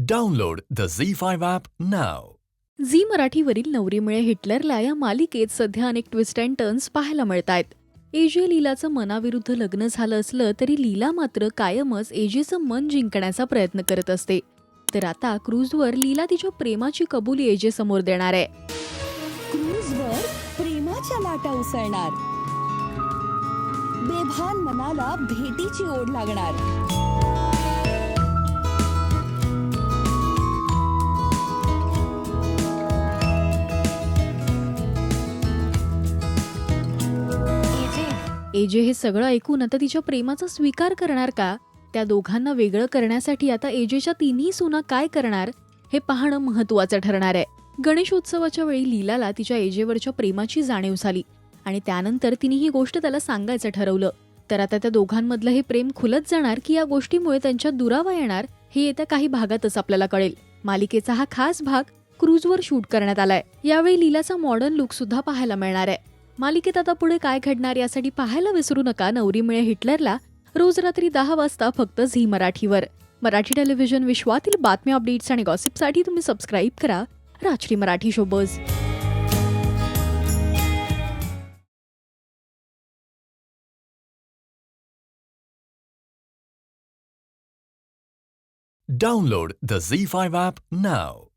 Download the Z5 app now. Zee मराठीवरील Navri Mile हिटलरला या मालिकेत सध्या अनेक ट्विस्ट अँड टर्न्स पाहायला मिळत आहेत एजे लीलाचं मनाविरुद्ध लग्न झालं असलं तरी लीला मात्र कायमच एजेचं मन जिंकण्याचा प्रयत्न करत असते. तर आता क्रूजवर लीला तिच्या प्रेमाची कबुली एजे समोर देणार आहे. क्रूजवर प्रेमाच्या लाटा उसळणार. बेभान मनाला भेटीची ओढ लागणार. एजे हे सगळं ऐकून आता तिच्या प्रेमाचा स्वीकार करणार का? त्या दोघांना वेगळं करण्यासाठी आता एजेच्या तिन्ही सुना काय करणार हे पाहणं महत्वाचं ठरणार आहे. गणेशोत्सवाच्या वेळी लीलाला तिच्या एजेवरच्या प्रेमाची जाणीव झाली आणि त्यानंतर तिने ही गोष्ट त्याला सांगायचं ठरवलं. तर आता त्या दोघांमधलं हे प्रेम खुलत जाणार की या गोष्टीमुळे त्यांच्या दुरावा येणार हे येत्या काही भागातच आपल्याला कळेल. मालिकेचा हा खास भाग क्रूजवर शूट करण्यात आलाय. यावेळी लीलाचा मॉडर्न लुक सुद्धा पाहायला मिळणार आहे. मालिकेत आता पुढे काय घडणार यासाठी पाहायला विसरू नका. नवरी मिळे हिटलरला रोज रात्री दहा वाजता फक्त झी मराठीवर. मराठी टेलिव्हिजन विश्वातील बातम्या अपडेट्स आणि गॉसिपसाठी तुम्ही सबस्क्राईब करा. Rajshri Marathi showbiz Download the Z5 app now.